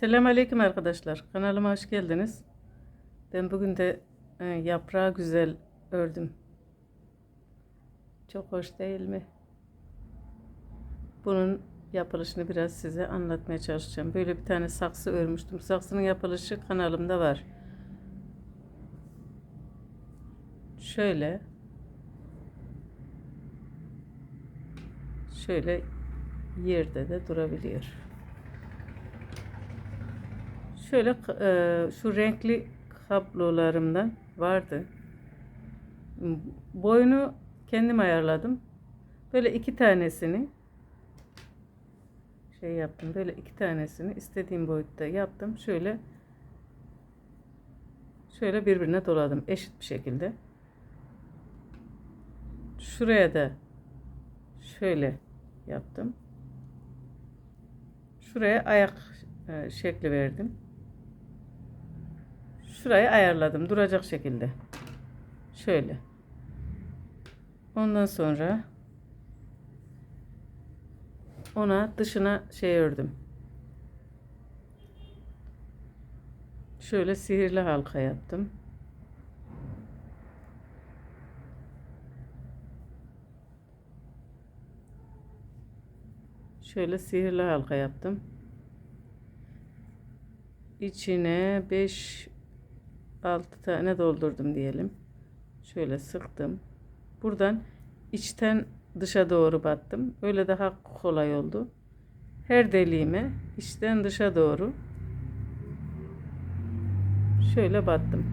Selamünaleyküm arkadaşlar. Kanalıma hoş geldiniz. Ben bugün de e, yaprağı güzel ördüm. Çok hoş değil mi? Bunun yapılışını biraz size anlatmaya çalışacağım. Böyle bir tane saksı örmüştüm. Saksının yapılışı kanalımda var. Şöyle şöyle yerde de durabiliyor. Şöyle e, şu renkli kablolarımdan vardı. Boyunu kendim ayarladım. Böyle iki tanesini şey yaptım. Böyle iki tanesini istediğim boyutta yaptım. Şöyle şöyle birbirine doladım eşit bir şekilde. Şuraya da şöyle yaptım. Şuraya ayak e, şekli verdim. Şurayı ayarladım duracak şekilde. Şöyle. Ondan sonra ona dışına şey ördüm. Şöyle sihirli halka yaptım. Şöyle sihirli halka yaptım. İçine 5 6 tane doldurdum diyelim. Şöyle sıktım. Buradan içten dışa doğru battım. Öyle daha kolay oldu. Her deliğime içten dışa doğru şöyle battım.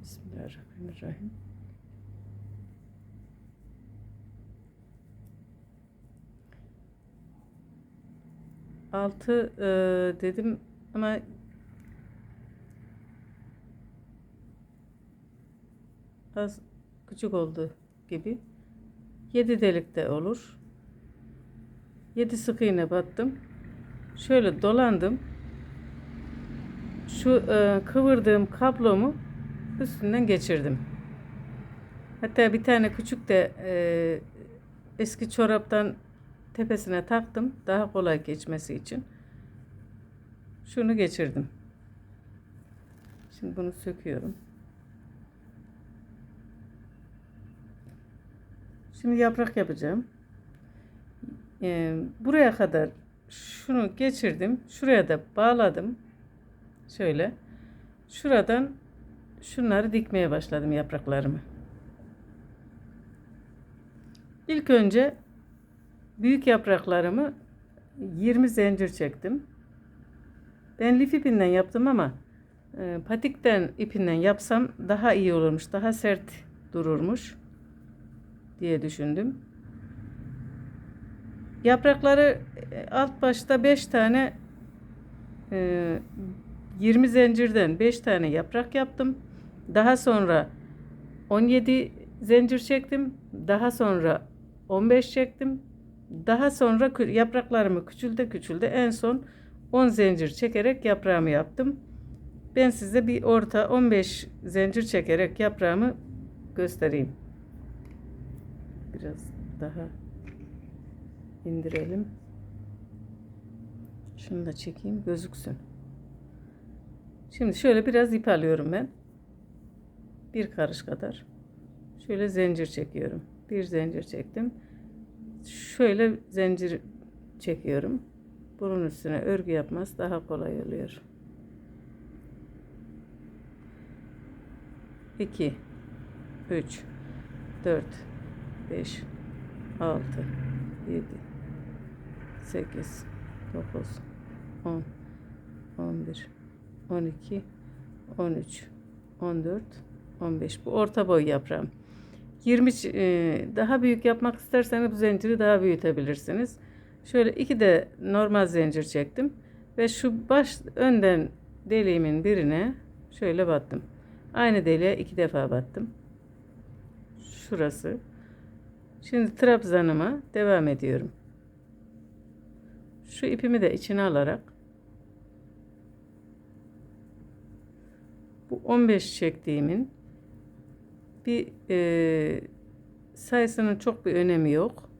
Bismillahirrahmanirrahim. Altı e, dedim ama az küçük oldu gibi. Yedi delik de olur. Yedi sık iğne battım. Şöyle dolandım. Şu e, kıvırdığım kablomu üstünden geçirdim. Hatta bir tane küçük de e, eski çoraptan tepesine taktım. Daha kolay geçmesi için. Şunu geçirdim. Şimdi bunu söküyorum. Şimdi yaprak yapacağım. Ee, buraya kadar şunu geçirdim. Şuraya da bağladım. Şöyle. Şuradan şunları dikmeye başladım yapraklarımı. İlk önce yapraklarımı 20 zincir çektim. Ben lif ipinden yaptım ama e, patikten ipinden yapsam daha iyi olurmuş. Daha sert dururmuş diye düşündüm. Yaprakları e, alt başta 5 tane e, 20 zincirden 5 tane yaprak yaptım. Daha sonra 17 zincir çektim. Daha sonra 15 çektim. Daha sonra yapraklarımı küçülde küçülde en son 10 zincir çekerek yaprağımı yaptım. Ben size bir orta 15 zincir çekerek yaprağımı göstereyim. Biraz daha indirelim. Şunu da çekeyim gözüksün. Şimdi şöyle biraz ip alıyorum ben. Bir karış kadar. Şöyle zincir çekiyorum. Bir zincir çektim. Şöyle zincir çekiyorum. Bunun üstüne örgü yapması daha kolay oluyor. 2 3 4 5 6 7 8 9 10 11 12 13 14 15 bu orta boy yaprağım 20 e, daha büyük yapmak isterseniz bu zinciri daha büyütebilirsiniz. Şöyle iki de normal zincir çektim ve şu baş önden deliğimin birine şöyle battım. Aynı deliğe iki defa battım. Şurası. Şimdi trabzanıma devam ediyorum. Şu ipimi de içine alarak bu 15 çektiğimin bir e, sayısının çok bir önemi yok.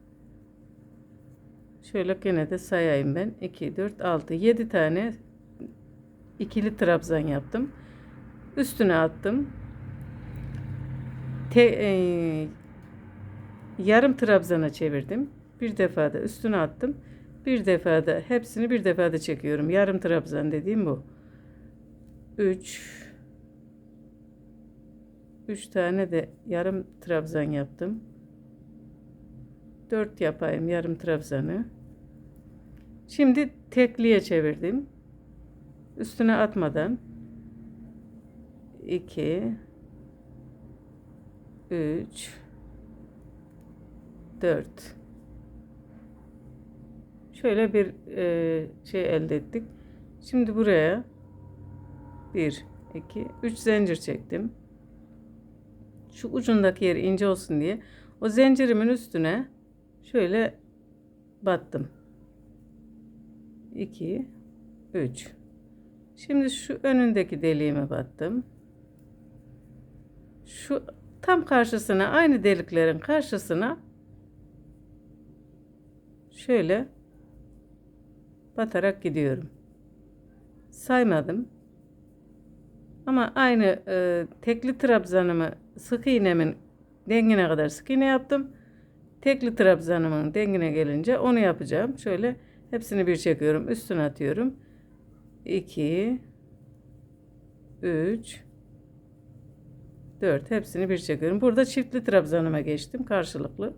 Şöyle gene de sayayım ben. 2, 4, 6, 7 tane ikili trabzan yaptım. Üstüne attım. Te, e, yarım trabzana çevirdim. Bir defa da üstüne attım. Bir defa da hepsini bir defa da çekiyorum. Yarım trabzan dediğim bu. 3 3 tane de yarım trabzan yaptım. 4 yapayım yarım trabzanı. Şimdi tekliye çevirdim. Üstüne atmadan 2 3 4 Şöyle bir e, şey elde ettik. Şimdi buraya 1 2 3 zincir çektim. Şu ucundaki yer ince olsun diye o zincirimin üstüne şöyle battım. 2 3 Şimdi şu önündeki deliğime battım. Şu tam karşısına aynı deliklerin karşısına şöyle batarak gidiyorum. Saymadım. Ama aynı e, tekli trabzanımı sık iğnemin dengine kadar sık iğne yaptım. Tekli trabzanımın dengine gelince onu yapacağım. Şöyle hepsini bir çekiyorum. Üstüne atıyorum. 2 3 4 hepsini bir çekiyorum. Burada çiftli trabzanıma geçtim karşılıklı.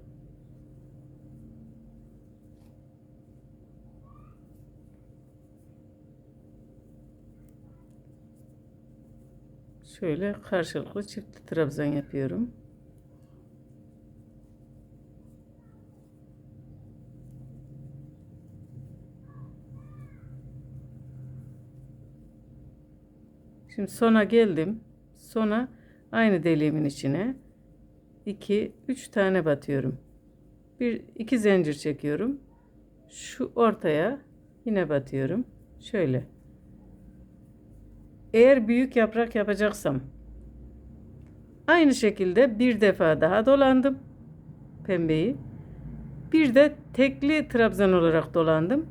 Şöyle karşılıklı çiftli trabzan yapıyorum. Şimdi sona geldim. Sona aynı deliğimin içine 2 3 tane batıyorum. Bir iki zincir çekiyorum. Şu ortaya yine batıyorum. Şöyle. Eğer büyük yaprak yapacaksam aynı şekilde bir defa daha dolandım pembeyi. Bir de tekli trabzan olarak dolandım.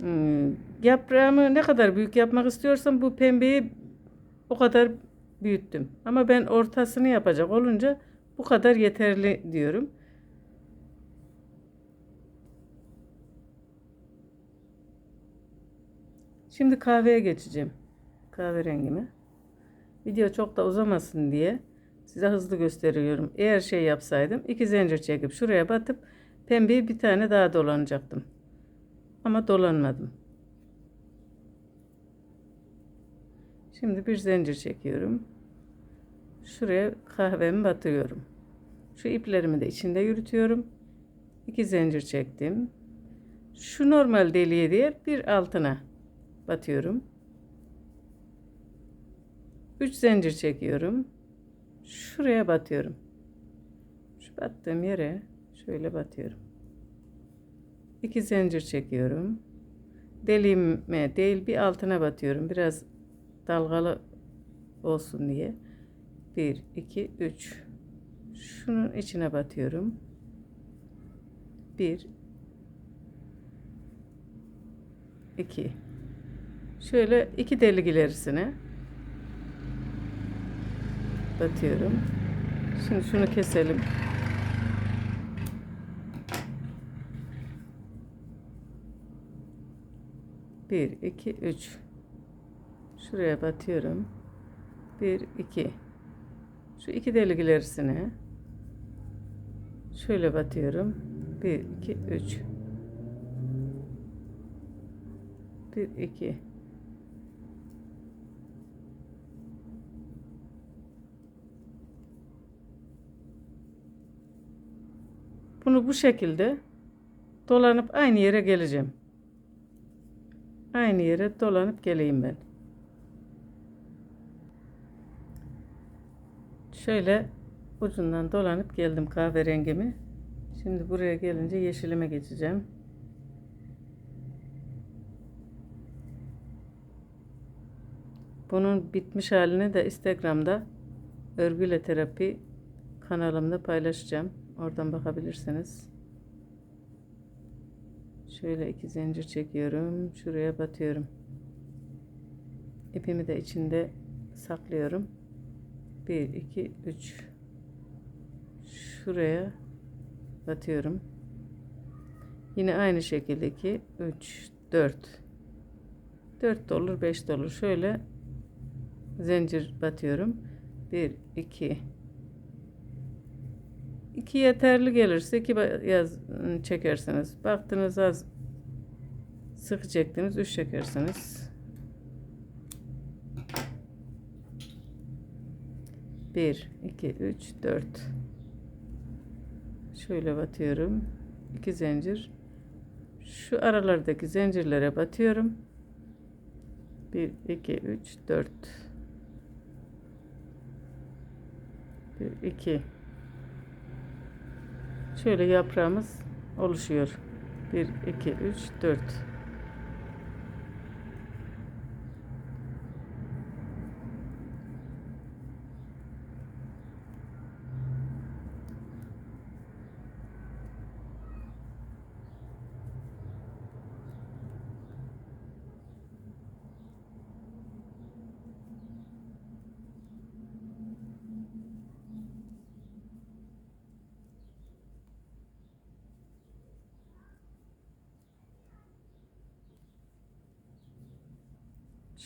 Hmm, yaprağımı ne kadar büyük yapmak istiyorsam bu pembeyi o kadar büyüttüm. Ama ben ortasını yapacak olunca bu kadar yeterli diyorum. Şimdi kahveye geçeceğim. Kahverengimi. Video çok da uzamasın diye size hızlı gösteriyorum. Eğer şey yapsaydım iki zincir çekip şuraya batıp pembeyi bir tane daha dolanacaktım. Ama dolanmadım. Şimdi bir zincir çekiyorum. Şuraya kahvemi batıyorum. Şu iplerimi de içinde yürütüyorum. İki zincir çektim. Şu normal deliğe değil bir altına batıyorum. 3 zincir çekiyorum. Şuraya batıyorum. Şu battığım yere şöyle batıyorum. 2 zincir çekiyorum. Deliğime değil bir altına batıyorum. Biraz dalgalı olsun diye. 1 2 3 Şunun içine batıyorum. 1 2 Şöyle iki delik ilerisine batıyorum. Şimdi şunu keselim. Bir, iki, üç. Şuraya batıyorum. Bir, iki. Şu iki delik ilerisine şöyle batıyorum. Bir, iki, üç. Bir, iki. Bunu bu şekilde dolanıp aynı yere geleceğim. Aynı yere dolanıp geleyim ben. Şöyle ucundan dolanıp geldim kahverengimi. Şimdi buraya gelince yeşilime geçeceğim. Bunun bitmiş halini de Instagram'da örgüyle terapi kanalımda paylaşacağım. Oradan bakabilirsiniz. Şöyle iki zincir çekiyorum. Şuraya batıyorum. İpimi de içinde saklıyorum. 1 2 3 Şuraya batıyorum. Yine aynı şekilde 2 3 4 4 de olur 5 de olur. Şöyle zincir batıyorum. 1 2 2 yeterli gelirse 2 yaz çekersiniz. Baktınız az sık çektiniz 3 çekersiniz. 1 2 3 4 Şöyle batıyorum. 2 zincir. Şu aralardaki zincirlere batıyorum. 1 2 3 4 1 2 Şöyle yaprağımız oluşuyor. 1 2 3 4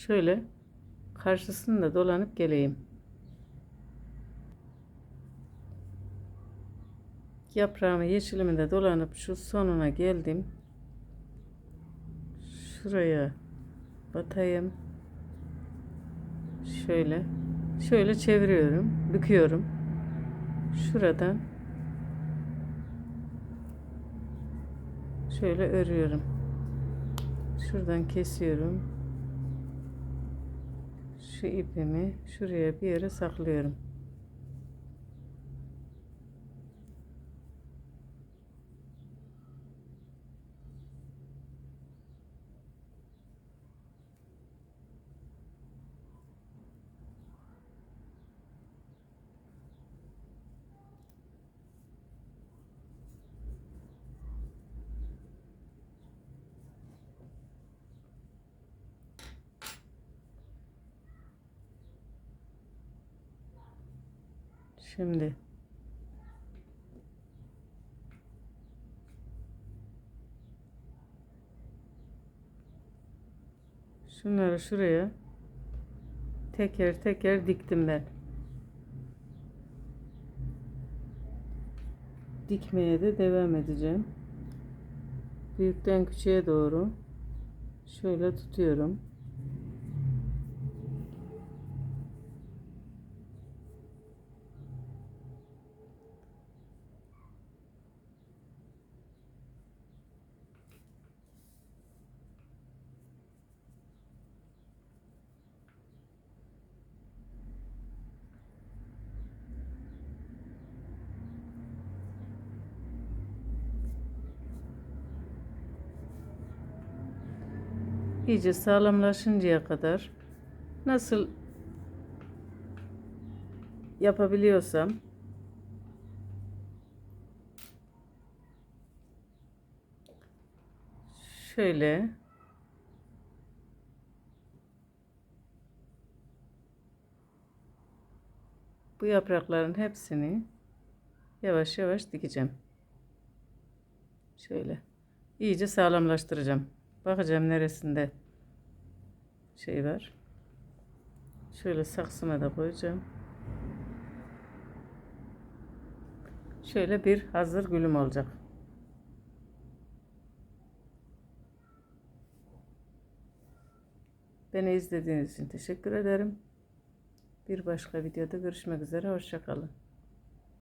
Şöyle karşısında dolanıp geleyim. Yaprağımı yeşilimi de dolanıp şu sonuna geldim. Şuraya batayım. Şöyle şöyle çeviriyorum, büküyorum. Şuradan şöyle örüyorum. Şuradan kesiyorum şu ipimi şuraya bir yere saklıyorum. Şimdi şunları şuraya teker teker diktim ben. Dikmeye de devam edeceğim. Büyükten küçüğe doğru şöyle tutuyorum. İyice sağlamlaşıncaya kadar nasıl yapabiliyorsam şöyle bu yaprakların hepsini yavaş yavaş dikeceğim. Şöyle iyice sağlamlaştıracağım. Bakacağım neresinde şey var. Şöyle saksıma da koyacağım. Şöyle bir hazır gülüm olacak. Beni izlediğiniz için teşekkür ederim. Bir başka videoda görüşmek üzere. Hoşçakalın.